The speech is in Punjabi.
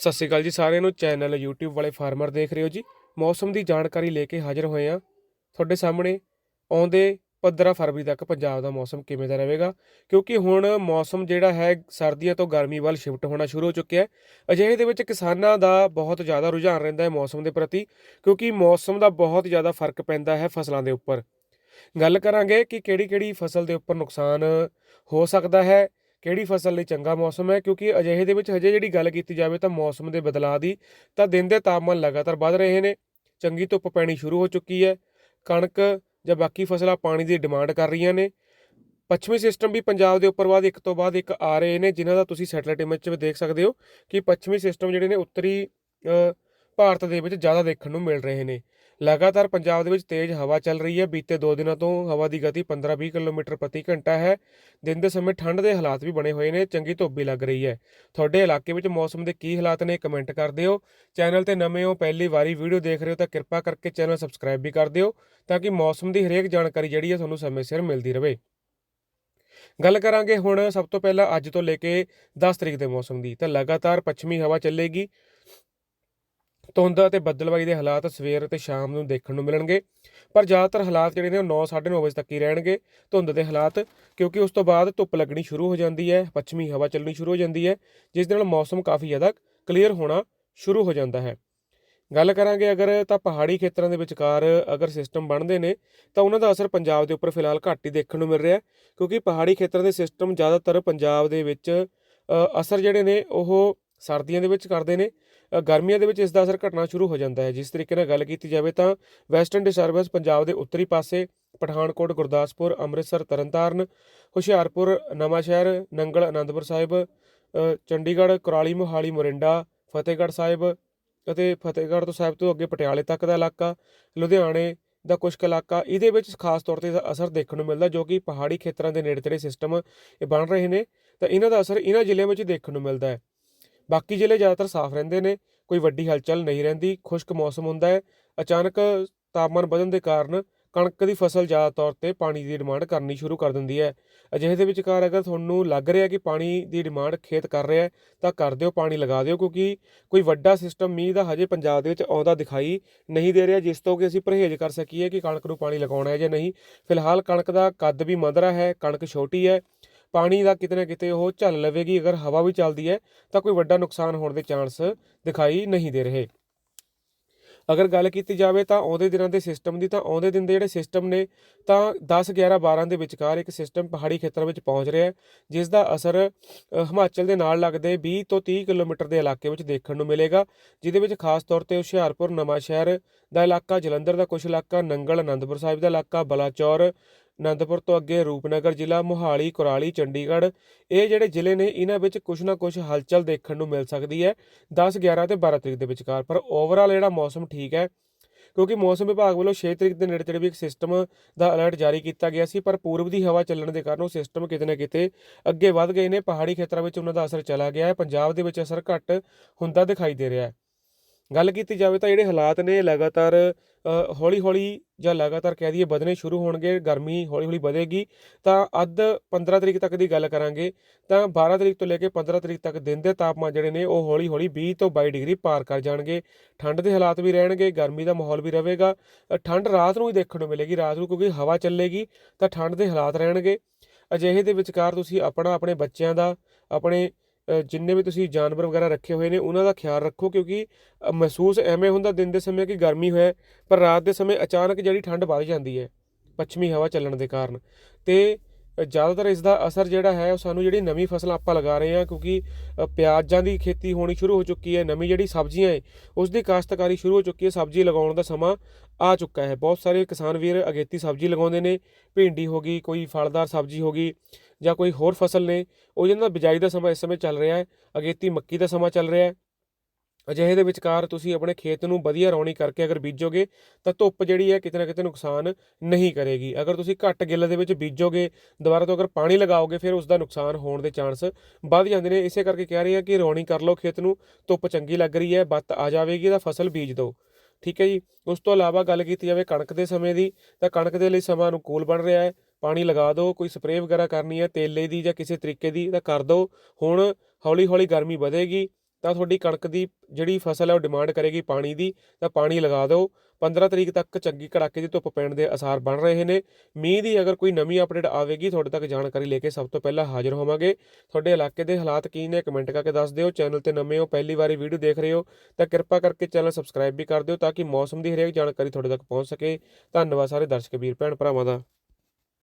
ਸਤਿ ਸ਼੍ਰੀ ਅਕਾਲ ਜੀ ਸਾਰਿਆਂ ਨੂੰ। ਚੈਨਲ YouTube ਵਾਲੇ ਫਾਰਮਰ ਦੇਖ ਰਹੇ ਹੋ ਜੀ। ਮੌਸਮ ਦੀ ਜਾਣਕਾਰੀ ਲੈ ਕੇ ਹਾਜ਼ਰ ਹੋਏ ਆ ਤੁਹਾਡੇ ਸਾਹਮਣੇ ਆਉਂਦੇ 15 ਫਰਵਰੀ ਤੱਕ ਪੰਜਾਬ ਦਾ ਮੌਸਮ ਕਿਵੇਂ ਦਾ ਰਹੇਗਾ? ਕਿਉਂਕਿ ਹੁਣ ਮੌਸਮ ਜਿਹੜਾ ਹੈ, ਸਰਦੀਆਂ ਤੋਂ ਗਰਮੀ ਵੱਲ ਸ਼ਿਫਟ ਹੋਣਾ ਸ਼ੁਰੂ ਹੋ ਚੁੱਕਿਆ ਹੈ। ਅਜਿਹੇ ਦੇ ਵਿੱਚ ਕਿਸਾਨਾਂ ਦਾ ਬਹੁਤ ਜ਼ਿਆਦਾ ਰੁਝਾਨ ਰਹਿੰਦਾ ਹੈ ਮੌਸਮ ਦੇ ਪ੍ਰਤੀ, ਕਿਉਂਕਿ ਮੌਸਮ ਦਾ ਬਹੁਤ ਜ਼ਿਆਦਾ ਫ਼ਰਕ ਪੈਂਦਾ ਹੈ ਫਸਲਾਂ ਦੇ ਉੱਪਰ। ਗੱਲ ਕਰਾਂਗੇ ਕਿ ਕਿਹੜੀ-ਕਿਹੜੀ ਫਸਲ ਦੇ ਉੱਪਰ ਨੁਕਸਾਨ ਹੋ ਸਕਦਾ ਹੈ। ਕਿਹੜੀ ਫਸਲ ਲਈ ਚੰਗਾ ਮੌਸਮ ਹੈ? ਕਿਉਂਕਿ ਅਜਿਹੇ ਦੇ ਵਿੱਚ ਹਜੇ ਜਿਹੜੀ ਗੱਲ ਕੀਤੀ ਜਾਵੇ ਤਾਂ ਮੌਸਮ ਦੇ ਬਦਲਾਅ ਦੀ ਤਾਂ ਦਿਨ ਦੇ ਤਾਪਮਾਨ ਲਗਾਤਾਰ ਵੱਧ ਰਹੇ ਨੇ। ਚੰਗੀ ਧੁੱਪ ਪੈਣੀ ਸ਼ੁਰੂ ਹੋ ਚੁੱਕੀ ਹੈ। ਕਣਕ ਜਾਂ ਬਾਕੀ ਫਸਲਾਂ ਪਾਣੀ ਦੀ ਡਿਮਾਂਡ ਕਰ ਰਹੀਆਂ ਨੇ। ਪੱਛਮੀ ਸਿਸਟਮ ਵੀ ਪੰਜਾਬ ਦੇ ਉੱਪਰ ਬਾਅਦ ਇੱਕ ਤੋਂ ਬਾਅਦ ਇੱਕ ਆ ਰਹੇ ਨੇ, ਜਿਨ੍ਹਾਂ ਦਾ ਤੁਸੀਂ ਸੈਟਲਾਈਟ ਇਮੇਜ 'ਚ ਦੇਖ ਸਕਦੇ ਹੋ ਕਿ ਪੱਛਮੀ ਸਿਸਟਮ ਜਿਹੜੇ ਨੇ ਉੱਤਰੀ ਭਾਰਤ ਦੇ ਵਿੱਚ ਜ਼ਿਆਦਾ ਦੇਖਣ ਨੂੰ ਮਿਲ ਰਹੇ ਨੇ। ਲਗਾਤਾਰ ਪੰਜਾਬ ਦੇ ਵਿੱਚ ਤੇਜ਼ ਹਵਾ ਚੱਲ ਰਹੀ ਹੈ। ਬੀਤੇ 2 ਦਿਨਾਂ ਤੋਂ ਹਵਾ ਦੀ ਗਤੀ 15-20 ਕਿਲੋਮੀਟਰ ਪ੍ਰਤੀ ਘੰਟਾ ਹੈ। ਦਿਨ ਦੇ ਸਮੇਂ ਠੰਡ ਦੇ ਹਾਲਾਤ ਵੀ ਬਣੇ ਹੋਏ ਨੇ, ਚੰਗੀ ਧੁੱਪ ਵੀ ਲੱਗ ਰਹੀ ਹੈ। ਤੁਹਾਡੇ ਇਲਾਕੇ ਵਿੱਚ ਮੌਸਮ ਦੇ ਕੀ ਹਾਲਾਤ ਨੇ ਕਮੈਂਟ ਕਰ ਦਿਓ। ਚੈਨਲ ਤੇ ਨਵੇਂ ਹੋ, ਪਹਿਲੀ ਵਾਰੀ ਵੀਡੀਓ ਦੇਖ ਰਹੇ ਹੋ ਤਾਂ ਕਿਰਪਾ ਕਰਕੇ ਚੈਨਲ ਸਬਸਕ੍ਰਾਈਬ ਵੀ ਕਰ ਦਿਓ ਤਾਂ ਕਿ ਮੌਸਮ ਦੀ ਹਰੇਕ ਜਾਣਕਾਰੀ ਜਿਹੜੀ ਹੈ ਤੁਹਾਨੂੰ ਸਮੇਂ ਸਿਰ ਮਿਲਦੀ ਰਹੇ ਗੱਲ ਕਰਾਂਗੇ ਹੁਣ ਸਭ ਤੋਂ ਪਹਿਲਾਂ ਅੱਜ ਤੋਂ ਲੈ ਕੇ 10 ਤਰੀਕ ਦੇ ਮੌਸਮ ਦੀ ਤਾਂ ਲਗਾਤਾਰ ਪੱਛਮੀ ਹਵਾ ਚੱਲੇਗੀ। ਧੁੰਦ ਅਤੇ ਬੱਦਲਬਾਈ ਦੇ ਹਾਲਾਤ ਸਵੇਰ ਅਤੇ ਸ਼ਾਮ ਨੂੰ ਦੇਖਣ ਨੂੰ ਮਿਲਣਗੇ। ਪਰ ਜ਼ਿਆਦਾਤਰ ਹਾਲਾਤ ਜਿਹੜੇ ਨੇ ਉਹ 9:30 ਵਜੇ ਤੱਕ ਹੀ ਰਹਿਣਗੇ। ਧੁੰਦ ਦੇ ਹਾਲਾਤ, ਕਿਉਂਕਿ ਉਸ ਤੋਂ ਬਾਅਦ ਧੁੱਪ ਲੱਗਣੀ ਸ਼ੁਰੂ ਹੋ ਜਾਂਦੀ ਹੈ, ਪੱਛਮੀ ਹਵਾ ਚੱਲਣੀ ਸ਼ੁਰੂ ਹੋ ਜਾਂਦੀ ਹੈ, ਜਿਸ ਦੇ ਨਾਲ ਮੌਸਮ ਕਾਫੀ ਜ਼ਿਆਦਾ ਕਲੀਅਰ ਹੋਣਾ ਸ਼ੁਰੂ ਹੋ ਜਾਂਦਾ ਹੈ। ਗੱਲ ਕਰਾਂਗੇ ਅਗਰ ਤਾਂ ਪਹਾੜੀ ਖੇਤਰਾਂ ਦੇ ਵਿਚਕਾਰ ਅਗਰ ਸਿਸਟਮ ਬਣਦੇ ਨੇ, ਤਾਂ ਉਹਨਾਂ ਦਾ ਅਸਰ ਪੰਜਾਬ ਦੇ ਉੱਪਰ ਫਿਲਹਾਲ ਘੱਟ ਹੀ ਦੇਖਣ ਨੂੰ ਮਿਲ ਰਿਹਾ ਕਿਉਂਕਿ ਪਹਾੜੀ ਖੇਤਰਾਂ ਦੇ ਸਿਸਟਮ ਜ਼ਿਆਦਾਤਰ ਪੰਜਾਬ ਦੇ ਵਿੱਚ ਅਸਰ ਜਿਹੜੇ ਨੇ ਉਹ ਸਰਦੀਆਂ ਦੇ ਵਿੱਚ ਕਰਦੇ ਨੇ ਗਰਮੀਆਂ ਦੇ ਵਿੱਚ ਇਸ ਦਾ ਅਸਰ ਘਟਣਾ ਸ਼ੁਰੂ ਹੋ ਜਾਂਦਾ ਹੈ। ਜਿਸ ਤਰੀਕੇ ਨਾਲ ਗੱਲ ਕੀਤੀ ਜਾਵੇ ਤਾਂ ਵੈਸਟਰਨ ਡਿਸਟਰਬੈਂਸ ਪੰਜਾਬ ਦੇ ਉੱਤਰੀ ਪਾਸੇ, ਪਠਾਨਕੋਟ, ਗੁਰਦਾਸਪੁਰ, ਅੰਮ੍ਰਿਤਸਰ, ਤਰਨਤਾਰਨ, ਹੁਸ਼ਿਆਰਪੁਰ, ਨਵਾਂਸ਼ਹਿਰ, ਨੰਗਲ ਆਨੰਦਪੁਰ ਸਾਹਿਬ ਚੰਡੀਗੜ੍ਹ, ਕੁਰਾਲੀ, ਮੋਹਾਲੀ, ਮੋਰਿੰਡਾ, ਫਤਿਹਗੜ੍ਹ ਸਾਹਿਬ ਅਤੇ ਫਤਿਹਗੜ੍ਹ ਤੋਂ ਸਾਹਿਬ ਤੋਂ ਅੱਗੇ ਪਟਿਆਲੇ ਤੱਕ ਦਾ ਇਲਾਕਾ, ਲੁਧਿਆਣੇ ਦਾ ਕੁਝ ਕੁ ਇਲਾਕਾ, ਇਹਦੇ ਵਿੱਚ ਖਾਸ ਤੌਰ ਤੇ ਇਹਦਾ ਅਸਰ ਦੇਖਣ ਨੂੰ ਮਿਲਦਾ ਜੋ ਕਿ ਪਹਾੜੀ ਖੇਤਰਾਂ ਦੇ ਨੇੜੇ ਤੇੜੇ ਸਿਸਟਮ ਇਹ ਬਣ ਰਹੇ ਨੇ। ਤਾਂ ਇਹਨਾਂ ਦਾ ਅਸਰ ਇਹਨਾਂ ਜ਼ਿਲ੍ਹਿਆਂ ਵਿੱਚ ਦੇਖਣ ਨੂੰ ਮਿਲਦਾ ਹੈ। ਬਾਕੀ ਜ਼ਿਲ੍ਹੇ ਜ਼ਿਆਦਾਤਰ ਸਾਫ਼ ਰਹਿੰਦੇ ਨੇ, ਕੋਈ ਵੱਡੀ ਹਲਚਲ ਨਹੀਂ ਰਹਿੰਦੀ, ਖੁਸ਼ਕ ਮੌਸਮ ਹੁੰਦਾ ਹੈ। ਅਚਾਨਕ ਤਾਪਮਾਨ ਵਧਣ ਦੇ ਕਾਰਨ ਕਣਕ ਦੀ ਫਸਲ ਜ਼ਿਆਦਾ ਤੌਰ ਤੇ ਪਾਣੀ ਦੀ ਡਿਮਾਂਡ ਕਰਨੀ ਸ਼ੁਰੂ ਕਰ ਦਿੰਦੀ ਹੈ। ਅਜਿਹੇ ਦੇ ਵਿਚਕਾਰ ਅਗਰ ਤੁਹਾਨੂੰ ਲੱਗ ਰਿਹਾ ਕਿ ਪਾਣੀ ਦੀ ਡਿਮਾਂਡ ਖੇਤ ਕਰ ਰਿਹਾ ਹੈ, ਤਾਂ ਕਰ ਦਿਓ, ਪਾਣੀ ਲਗਾ ਦਿਓ, ਕਿਉਂਕਿ ਕੋਈ ਵੱਡਾ ਸਿਸਟਮ ਮੀਂਹ ਦਾ ਹਜੇ ਪੰਜਾਬ ਦੇ ਵਿੱਚ ਆਉਂਦਾ ਦਿਖਾਈ ਨਹੀਂ ਦੇ ਰਿਹਾ, ਜਿਸ ਤੋਂ ਕਿ ਅਸੀਂ ਪਰਹੇਜ਼ ਕਰ ਸਕੀਏ ਕਿ ਕਣਕ ਨੂੰ ਪਾਣੀ ਲਗਾਉਣਾ ਹੈ ਜਾਂ ਨਹੀਂ। ਫਿਲਹਾਲ ਕਣਕ ਦਾ ਕੱਦ ਵੀ ਮੰਦਰਾ ਹੈ, ਕਣਕ ਛੋਟੀ ਹੈ ਪਾਣੀ ਦਾ ਕਿਤੇ ਨਾ ਕਿਤੇ ਉਹ ਝੱਲ ਲਵੇਗੀ, ਅਗਰ ਹਵਾ ਵੀ ਚੱਲਦੀ ਹੈ, ਤਾਂ ਕੋਈ ਵੱਡਾ ਨੁਕਸਾਨ ਹੋਣ ਦੇ ਚਾਂਸ ਦਿਖਾਈ ਨਹੀਂ ਦੇ ਰਹੇ। ਅਗਰ ਗੱਲ ਕੀਤੀ ਜਾਵੇ ਤਾਂ ਆਉਂਦੇ ਦਿਨਾਂ ਦੇ ਸਿਸਟਮ ਦੀ, ਤਾਂ ਆਉਂਦੇ ਦਿਨ ਦੇ ਜਿਹੜੇ ਸਿਸਟਮ ਨੇ, ਤਾਂ 10 11 12 ਦੇ ਵਿਚਕਾਰ ਇੱਕ ਸਿਸਟਮ ਪਹਾੜੀ ਖੇਤਰਾਂ ਵਿੱਚ ਪਹੁੰਚ ਰਿਹਾ ਹੈ, ਜਿਸ ਦਾ ਅਸਰ ਹਿਮਾਚਲ ਦੇ ਨਾਲ ਲੱਗਦੇ 20 ਤੋਂ 30 ਕਿਲੋਮੀਟਰ ਦੇ ਇਲਾਕੇ ਵਿੱਚ ਦੇਖਣ ਨੂੰ ਮਿਲੇਗਾ, ਜਿਹਦੇ ਵਿੱਚ ਖਾਸ ਤੌਰ ਤੇ ਹੁਸ਼ਿਆਰਪੁਰ, ਨਵਾਂਸ਼ਹਿਰ ਦਾ ਇਲਾਕਾ, ਜਲੰਧਰ ਦਾ ਕੁਝ ਇਲਾਕਾ, ਨੰਗਲ ਆਨੰਦਪੁਰ ਸਾਹਿਬ ਦਾ ਇਲਾਕਾ, ਬਲਾਚੌਰ ਅਨੰਦਪੁਰ ਤੋਂ ਅੱਗੇ ਰੂਪਨਗਰ ਜ਼ਿਲ੍ਹਾ, ਮੋਹਾਲੀ, ਕੁਰਾਲੀ, ਚੰਡੀਗੜ੍ਹ। ਇਹ ਜਿਹੜੇ ਜ਼ਿਲ੍ਹੇ ਨੇ, ਇਹਨਾਂ ਵਿੱਚ ਕੁਝ ਨਾ ਕੁਝ ਹਲਚਲ ਦੇਖਣ ਨੂੰ ਮਿਲ ਸਕਦੀ ਹੈ 10 11 ਤੇ 12 ਤਰੀਕ ਦੇ ਵਿਚਕਾਰ। ਪਰ ਓਵਰਆਲ ਜਿਹੜਾ ਮੌਸਮ ਠੀਕ ਹੈ, ਕਿਉਂਕਿ ਮੌਸਮ ਵਿਭਾਗ ਵੱਲੋਂ 6 ਤਰੀਕ ਦੇ ਨੇੜੇ ਤੇੜੇ ਵੀ ਇੱਕ ਸਿਸਟਮ ਦਾ ਅਲਰਟ ਜਾਰੀ ਕੀਤਾ ਗਿਆ ਸੀ, ਪਰ ਪੂਰਬ ਦੀ ਹਵਾ ਚੱਲਣ ਦੇ ਕਾਰਨ ਉਹ ਸਿਸਟਮ ਕਿਤੇ ਨਾ ਕਿਤੇ ਅੱਗੇ ਵੱਧ ਗਏ ਨੇ। ਪਹਾੜੀ ਖੇਤਰਾਂ ਵਿੱਚ ਉਹਨਾਂ ਦਾ ਅਸਰ ਚਲਾ ਗਿਆ ਹੈ, ਪੰਜਾਬ ਦੇ ਵਿੱਚ ਅਸਰ ਘੱਟ ਹੁੰਦਾ ਦਿਖਾਈ ਦੇ ਰਿਹਾ ਹੈ। ਗੱਲ ਕੀਤੀ ਜਾਵੇ ਤਾਂ ਜਿਹੜੇ ਹਾਲਾਤ ਨੇ ਲਗਾਤਾਰ ਹੌਲੀ ਹੌਲੀ ਜਾਂ ਲਗਾਤਾਰ ਕਹਿ ਦਈਏ ਵਧਣੇ ਸ਼ੁਰੂ ਹੋਣਗੇ, ਗਰਮੀ ਹੌਲੀ ਹੌਲੀ ਵਧੇਗੀ, ਤਾਂ ਅੱਧ 15 ਤਰੀਕ ਤੱਕ ਦੀ ਗੱਲ ਕਰਾਂਗੇ, ਤਾਂ 12 ਤਰੀਕ ਤੋਂ ਲੈ ਕੇ 15 ਤਰੀਕ ਤੱਕ ਦਿਨ ਦੇ ਤਾਪਮਾਨ ਜਿਹੜੇ ਨੇ ਉਹ ਹੌਲੀ ਹੌਲੀ 20 ਤੋਂ 22 ਡਿਗਰੀ ਪਾਰ ਕਰ ਜਾਣਗੇ। ਠੰਡ ਦੇ ਹਾਲਾਤ ਵੀ ਰਹਿਣਗੇ, ਗਰਮੀ ਦਾ ਮਾਹੌਲ ਵੀ ਰਹੇਗਾ ਠੰਡ ਰਾਤ ਨੂੰ ਹੀ ਦੇਖਣ ਨੂੰ ਮਿਲੇਗੀ, ਰਾਤ ਨੂੰ ਕਿਉਂਕਿ ਹਵਾ ਚੱਲੇਗੀ, ਤਾਂ ਠੰਡ ਦੇ ਹਾਲਾਤ ਰਹਿਣਗੇ। ਅਜਿਹੇ ਦੇ ਵਿਚਕਾਰ ਤੁਸੀਂ ਆਪਣਾ ਆਪਣੇ ਬੱਚਿਆਂ ਦਾ, ਆਪਣੇ ਜਿੰਨੇ ਵੀ ਤੁਸੀਂ ਜਾਨਵਰ ਵਗੈਰਾ ਰੱਖੇ ਹੋਏ ਨੇ, ਉਹਨਾਂ ਦਾ ਖਿਆਲ ਰੱਖੋ ਕਿਉਂਕਿ ਮਹਿਸੂਸ ਐਵੇਂ ਹੁੰਦਾ ਦਿਨ ਦੇ ਸਮੇਂ ਕਿ ਗਰਮੀ ਹੋਇਆ ਪਰ ਰਾਤ ਦੇ ਸਮੇਂ ਅਚਾਨਕ ਜਿਹੜੀ ਠੰਡ ਵੱਧ ਜਾਂਦੀ ਹੈ, ਪੱਛਮੀ ਹਵਾ ਚੱਲਣ ਦੇ ਕਾਰਨ। ਤੇ ਜ਼ਿਆਦਾਤਰ ਇਸ ਦਾ ਅਸਰ ਜਿਹੜਾ ਹੈ, ਉਹ ਸਾਨੂੰ ਜਿਹੜੀ ਨਵੀਂ ਫਸਲ ਆਪਾਂ ਲਗਾ ਰਹੇ ਹਾਂ, ਕਿਉਂਕਿ ਪਿਆਜ਼ਾਂ ਦੀ ਖੇਤੀ ਹੋਣੀ ਸ਼ੁਰੂ ਹੋ ਚੁੱਕੀ ਹੈ, ਨਵੀਂ ਜਿਹੜੀ ਸਬਜ਼ੀਆਂ ਹੈ ਉਸ ਦੀ ਕਾਸ਼ਤਕਾਰੀ ਸ਼ੁਰੂ ਹੋ ਚੁੱਕੀ ਹੈ, ਸਬਜ਼ੀ ਲਗਾਉਣ ਦਾ ਸਮਾਂ ਆ ਚੁੱਕਾ ਹੈ। ਬਹੁਤ ਸਾਰੇ ਕਿਸਾਨ ਵੀਰ ਅਗੇਤੀ ਸਬਜ਼ੀ ਲਗਾਉਂਦੇ ਨੇ, ਭਿੰਡੀ ਹੋ ਗਈ, ਕੋਈ ਫਲਦਾਰ ਸਬਜ਼ੀ ਹੋ ਗਈ ਜਾਂ ਕੋਈ ਹੋਰ ਫਸਲ ਨੇ, ਉਹ ਜਿਹਨਾਂ ਦਾ ਬਿਜਾਈ ਦਾ ਸਮਾਂ ਇਸ ਸਮੇਂ ਚੱਲ ਰਿਹਾ ਹੈ, ਅਗੇਤੀ ਮੱਕੀ ਦਾ ਸਮਾਂ ਚੱਲ ਰਿਹਾ ਹੈ। ਅਜਿਹੇ ਦੇ ਵਿਚਕਾਰ ਤੁਸੀਂ ਆਪਣੇ ਖੇਤ ਨੂੰ ਵਧੀਆ ਰੌਣੀ ਕਰਕੇ ਅਗਰ ਬੀਜੋਗੇ, ਤਾਂ ਧੁੱਪ ਜਿਹੜੀ ਹੈ ਕਿਤੇ ਨਾ ਕਿਤੇ ਨੁਕਸਾਨ ਨਹੀਂ ਕਰੇਗੀ। ਅਗਰ ਤੁਸੀਂ ਘੱਟ ਗਿੱਲ ਦੇ ਵਿੱਚ ਬੀਜੋਗੇ, ਦੁਬਾਰਾ ਤੋਂ ਅਗਰ ਪਾਣੀ ਲਗਾਓਗੇ, ਫਿਰ ਉਸ ਦਾ ਨੁਕਸਾਨ ਹੋਣ ਦੇ ਚਾਂਸ ਵੱਧ ਜਾਂਦੇ ਨੇ। ਇਸੇ ਕਰਕੇ ਕਹਿ ਰਹੇ ਹਾਂ ਕਿ ਰੌਣੀ ਕਰ ਲਓ ਖੇਤ ਨੂੰ, ਧੁੱਪ ਚੰਗੀ ਲੱਗ ਰਹੀ ਹੈ, ਬੱਤ ਆ ਜਾਵੇਗੀ, ਤਾਂ ਫਸਲ ਬੀਜ ਦਿਓ। ਠੀਕ ਹੈ ਜੀ? ਉਸ ਤੋਂ ਇਲਾਵਾ ਗੱਲ ਕੀਤੀ ਜਾਵੇ ਕਣਕ ਦੇ ਸਮੇਂ ਦੀ, ਤਾਂ ਕਣਕ ਦੇ ਲਈ ਸਮਾਂ ਅਨੁਕੂਲ ਬਣ ਰਿਹਾ ਹੈ। ਪਾਣੀ ਲਗਾ ਦਿਓ ਕੋਈ ਸਪਰੇਅ ਵਗੈਰਾ ਕਰਨੀ ਹੈ ਤੇਲੇ ਦੀ ਜਾਂ ਕਿਸੇ ਤਰੀਕੇ ਦੀ ਤਾਂ ਕਰ ਦਿਓ ਹੁਣ ਹੌਲੀ ਹੌਲੀ ਗਰਮੀ ਵਧੇਗੀ ਤਾਂ ਤੁਹਾਡੀ ਕਣਕ ਦੀ ਜਿਹੜੀ ਫਸਲ ਹੈ ਉਹ ਡਿਮਾਂਡ ਕਰੇਗੀ ਪਾਣੀ ਦੀ, ਤਾਂ ਪਾਣੀ ਲਗਾ ਦਿਓ 15 ਤਰੀਕ ਤੱਕ ਚੰਗੀ ਕੜਾਕੇ ਦੀ ਧੁੱਪ ਪੈਣ ਦੇ ਅਸਾਰ ਬਣ ਰਹੇ ਨੇ। ਮੀਂਹ ਦੀ ਅਗਰ ਕੋਈ ਨਵੀਂ ਅਪਡੇਟ ਆਵੇਗੀ, ਤੁਹਾਡੇ ਤੱਕ ਜਾਣਕਾਰੀ ਲੈ ਕੇ ਸਭ ਤੋਂ ਪਹਿਲਾਂ ਹਾਜ਼ਰ ਹੋਵਾਂਗੇ। ਤੁਹਾਡੇ ਇਲਾਕੇ ਦੇ ਹਾਲਾਤ ਕੀ ਨੇ ਕਮੈਂਟ ਕਰਕੇ ਦੱਸ ਦਿਓ। ਚੈਨਲ ਤੇ ਨਵੇਂ ਹੋ, ਪਹਿਲੀ ਵਾਰੀ ਵੀਡੀਓ ਦੇਖ ਰਹੇ ਹੋ, ਤਾਂ ਕਿਰਪਾ ਕਰਕੇ ਚੈਨਲ ਸਬਸਕ੍ਰਾਈਬ ਵੀ ਕਰ ਦਿਓ ਤਾਂ ਕਿ ਮੌਸਮ ਦੀ ਹਰੇਕ ਜਾਣਕਾਰੀ ਤੁਹਾਡੇ ਤੱਕ ਪਹੁੰਚ ਸਕੇ। ਧੰਨਵਾਦ ਸਾਰੇ ਦਰਸ਼ਕ ਵੀਰ ਭੈਣ ਭਰਾਵਾਂ ਦਾ।